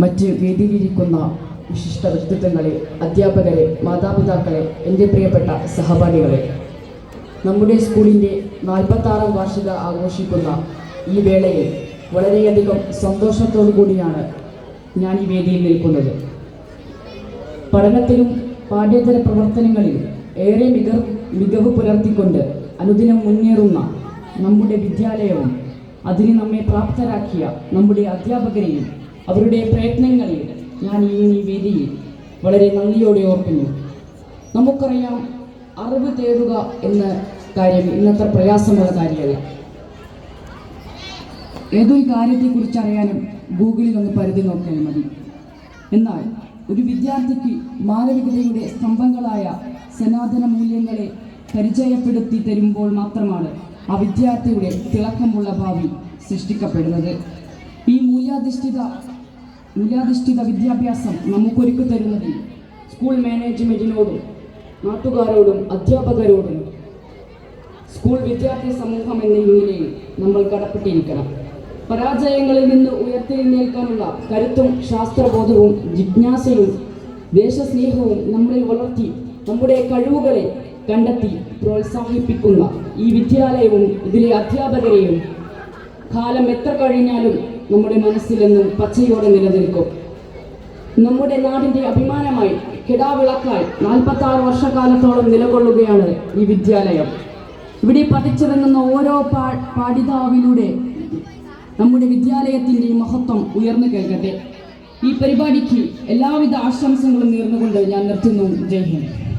മറ്റ് വേദിയിലിരിക്കുന്ന വിശിഷ്ട വ്യക്തിത്വങ്ങളെ അധ്യാപകരെ മാതാപിതാക്കളെ എന്റെ പ്രിയപ്പെട്ട സഹപാഠികളെ നമ്മുടെ സ്കൂളിന്റെ നാൽപ്പത്താറാം വാർഷിക ആഘോഷിക്കുന്ന ഈ വേളയിൽ വളരെയധികം സന്തോഷത്തോടു കൂടിയാണ് ഞാൻ ഈ വേദിയിൽ നിൽക്കുന്നത്. പഠനത്തിലും പാഠ്യേതര പ്രവർത്തനങ്ങളിലും ഏറെ മിക മികവ് പുലർത്തിക്കൊണ്ട് അനുദിനം മുന്നേറുന്ന നമ്മുടെ വിദ്യാലയവും അതിന് നമ്മെ പ്രാപ്തരാക്കിയ നമ്മുടെ അധ്യാപകരെയും അവരുടെ പ്രയത്നങ്ങളിൽ ഞാൻ ഈ വേദിയിൽ വളരെ നന്ദിയോടെ ഓർക്കുന്നു. നമുക്കറിയാം അറിവ് തേടുക എന്ന കാര്യം ഇന്നത്ര പ്രയാസമുള്ള കാര്യമല്ല. ഏതൊരു കാര്യത്തെക്കുറിച്ച് അറിയാനും ഗൂഗിളിൽ ഒന്ന് പരിധി നോക്കിയാൽ മതി. എന്നാൽ ഒരു വിദ്യാർത്ഥിക്ക് മാനവികതയുടെ സ്തംഭങ്ങളായ സനാതന മൂല്യങ്ങളെ പരിചയപ്പെടുത്തി തരുമ്പോൾ മാത്രമാണ് ആ വിദ്യാർത്ഥിയുടെ തിളക്കമുള്ള ഭാവി സൃഷ്ടിക്കപ്പെടുന്നത്. ഈ മൂല്യാധിഷ്ഠിത മൂല്യാധിഷ്ഠിത വിദ്യാഭ്യാസം നമുക്കൊരുക്കി തരുന്നതിൽ സ്കൂൾ മാനേജ്മെന്റിനോടും നാട്ടുകാരോടും അധ്യാപകരോടും. സ്കൂൾ വിദ്യാർത്ഥി സമൂഹം എന്ന നിലയിൽ നമ്മൾ കടപ്പെട്ടിരിക്കണം. പരാജയങ്ങളിൽ നിന്ന് ഉയർത്തെഴുന്നേൽക്കാനുള്ള കരുത്തും ശാസ്ത്രബോധവും ജിജ്ഞാസയും ദേശസ്നേഹവും നമ്മളിൽ വളർത്തി നമ്മുടെ കഴിവുകളെ കണ്ടെത്തി പ്രോത്സാഹിപ്പിക്കുന്ന ഈ വിദ്യാലയവും ഇതിലെ അധ്യാപകരെയും കാലം എത്ര കഴിഞ്ഞാലും നമ്മുടെ മനസ്സിലെന്നും പച്ചയോടെ നിലനിൽക്കും. നമ്മുടെ നാടിന്റെ അഭിമാനമായി കിടാവിളക്കായി നാൽപ്പത്തി ആറ് വർഷക്കാലത്തോളം നിലകൊള്ളുകയാണ് ഈ വിദ്യാലയം. ഇവിടെ പതിച്ചിറങ്ങുന്ന ഓരോ പാ പാഠിതാവിലൂടെ നമ്മുടെ വിദ്യാലയത്തിന്റെ മഹത്വം ഉയർന്നു കേൾക്കട്ടെ. ഈ പരിപാടിക്ക് എല്ലാവിധ ആശംസകളും നേർന്നുകൊണ്ട് ഞാൻ നിർത്തുന്നു. ജയ് ഹിന്ദ്.